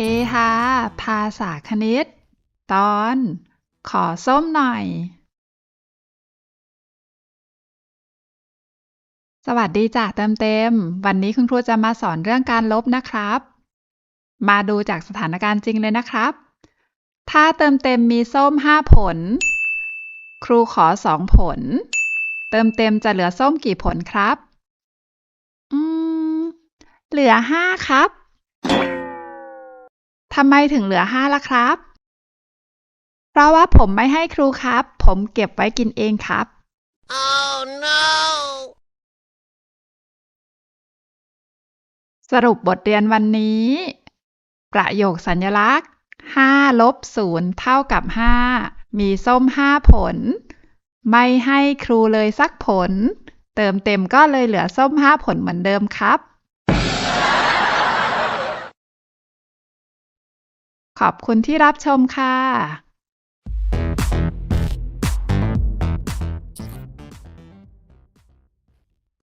เฮฮาภาษาคณิต ตอน ขอส้มหน่อย สวัสดีจ้ะเติมเต็ม วันนี้คุณครูจะมาสอนเรื่องการลบนะครับ มาดูจากสถานการณ์จริงเลยนะครับ ถ้าเติมเต็มมีส้มห้าผล ครูขอสองผล เติมเต็มจะเหลือส้มกี่ผลครับ อืม เหลือห้าครับ ทำไมถึงเหลือห้าล่ะครับ เพราะว่าผมไม่ให้ครูครับ ผมเก็บไว้กินเองครับ Oh no! สรุปบทเรียนวันนี้ ประโยคสัญลักษณ์5ลบ0เท่ากับ 5 มีส้ม 5 ผล ไม่ให้ครูเลยสักผล เติมเต็มก็เลยเหลือส้ม 5 ผลเหมือนเดิมครับ ขอบคุณที่รับชมค่ะ